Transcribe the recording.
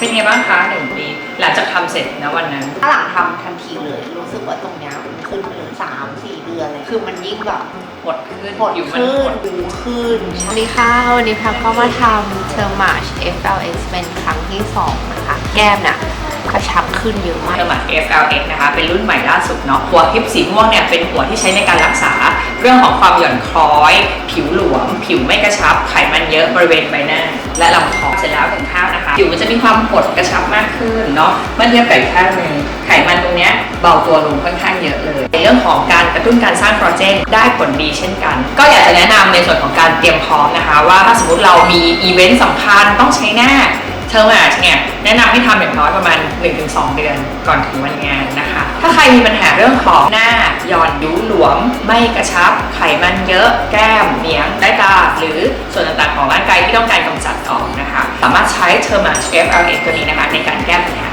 เป็นไงบ้างคะหนึ่งปีหลังจากทำเสร็จนะวันนั้น ถ้าหลังทำทันทีเลย รู้สึกว่าตรงเนี้ยมันขึ้นไปเลยสามสี่เดือนเลย คือมันยิ่งแบบหดขึ้นหดผิวมันขึ้หนดดูขึ้น สวัสดีค่ะ วันนี้แพมก็มาทำเทอร์มาช FLX เป็นครั้งที่ 2 นะคะ แก้มน่ะกระชับขึ้นเยอะมาก เทอร์มา FLX นะคะ เป็นรุ่นใหม่ล่าสุดเนาะหัวฮิปสีม่วงเนี่ยเป็นหัวที่ใช้ในการรักษา เรื่องของความหย่อนคล้อย ผิวไม่กระชับไขมันเยอะบริเวณใบหน้า และลำคอเสร็จแล้วถึงข้าวนะคะ ผิวมันจะมีความหดกระชับมากขึ้นเนาะเมื่อเทียบกับอีกข้างหนึ่งไขมันตรงเนี้ยเบาตัวลงค่อนข้างเยอะเลย ในเรื่องของการกระตุ้นการสร้างคอลลาเจนได้ผลดีเช่นกัน ก็อยากจะแนะนำในส่วนของการเตรียมพร้อมนะคะ ว่าถ้าสมมติเรามีอีเวนต์สำคัญต้องใช้หน้า เทอร์มาชเนี่ยแนะนำให้ทำอย่างน้อยประมาณ 1-2 เดือนก่อนถึงวันงานนะคะ ถ้าใครมีปัญหาเรื่องของหน้าหย่อนยุหลวม ไม่กระชับ ไขมันเยอะ แก้มเหนียงใต้ตา หรือส่วนต่างๆของร่างกายที่ต้องการกำจัดออกนะคะ สามารถใช้เทอร์มาช FLX ตัวนี้นะคะในการแก้ปัญหา